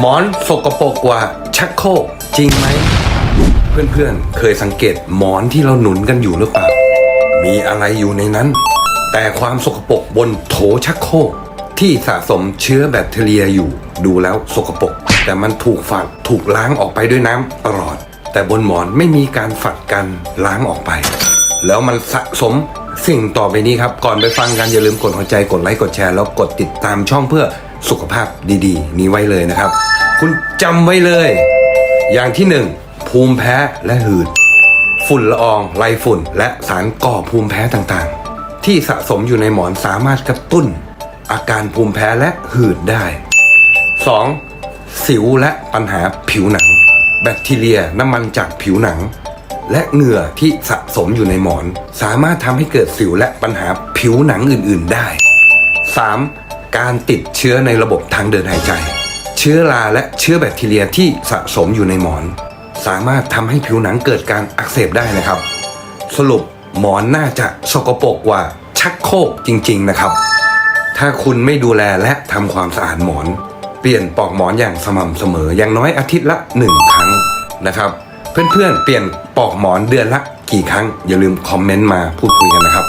หมอนสกปรกกว่าชักโครกจริงไหม เพื่อนๆ เคยสังเกตหมอนที่เราหนุนกันอยู่หรือเปล่า มีอะไรอยู่ในนั้น แต่ความสกปรกบนโถชักโครกที่สะสมเชื้อแบคทีเรียอยู่ ดูแล้วสกปรกแต่มันถูกฝัดถูกล้างออกไปด้วยน้ำตลอด แต่บนหมอนไม่มีการฝัดกันล้างออกไป แล้วมันสะสมสิ่งต่อไปนี้ครับ ก่อนไปฟังกันอย่าลืมกดหัวใจกดไลค์กดแชร์แล้วกดติดตามช่องเพื่อ สุขภาพดีๆ นี้ไว้เลยนะครับ คุณจำไว้เลย อย่างที่หนึ่งภูมิแพ้และหืด ฝุ่นละอองไรฝุ่น และสารก่อภูมิแพ้ต่างๆ ที่สะสมอยู่ในหมอนสามารถกระตุ้น อาการภูมิแพ้และหืดได้ 2. สิวและปัญหาผิวหนัง แบคทีเรียน้ำมันจากผิวหนัง และเหงื่อที่สะสมอยู่ในหมอน สามารถทำให้เกิดสิวและปัญหาผิวหนังอื่น ๆได้ 3. การติดเชื้อในระบบทางเดินหายใจ เชื้อราและเชื้อแบคทีเรียที่สะสมอยู่ในหมอน สามารถทำให้ผิวหนังเกิดการอักเสบได้นะครับ สรุปหมอนน่าจะสกปรกกว่าชักโครกจริง ๆนะครับ ถ้าคุณไม่ดูแลและทำความสะอาดหมอน เปลี่ยนปลอกหมอนอย่างสม่ำเสมออย่างน้อยอาทิตย์ละ 1 ครั้งนะครับเพื่อนๆเปลี่ยนปลอกหมอนเดือนละกี่ครั้ง อย่าลืมคอมเมนต์มาพูดคุยกันนะครับ